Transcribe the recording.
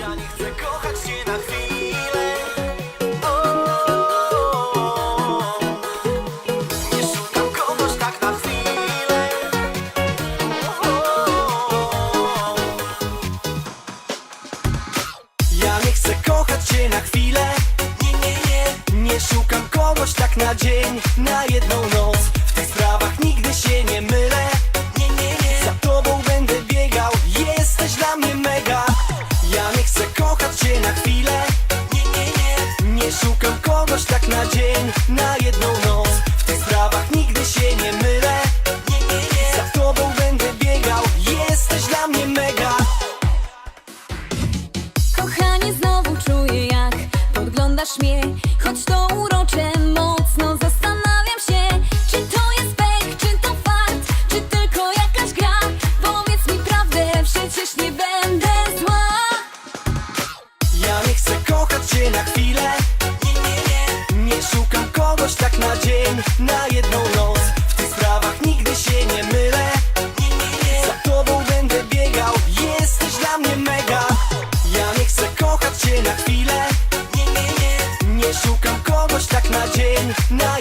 Ja nie chcę kochać cię na chwilę. O, Nie szukam kogoś tak na chwilę. O, Ja nie chcę kochać cię na chwilę. Nie, nie, nie Nie szukam kogoś tak na dzień Na jedną noc. W tych sprawach nigdy oglądasz mnie. Choć to urocze mocno Zastanawiam się, czy to jest pek, czy to fart Czy tylko jakaś gra. Powiedz mi prawdę, przecież nie będę zła. Ja nie chcę kochać cię na chwilę. Nie, nie, nie. Nie szukam kogoś tak na dzień Na jedną noc Now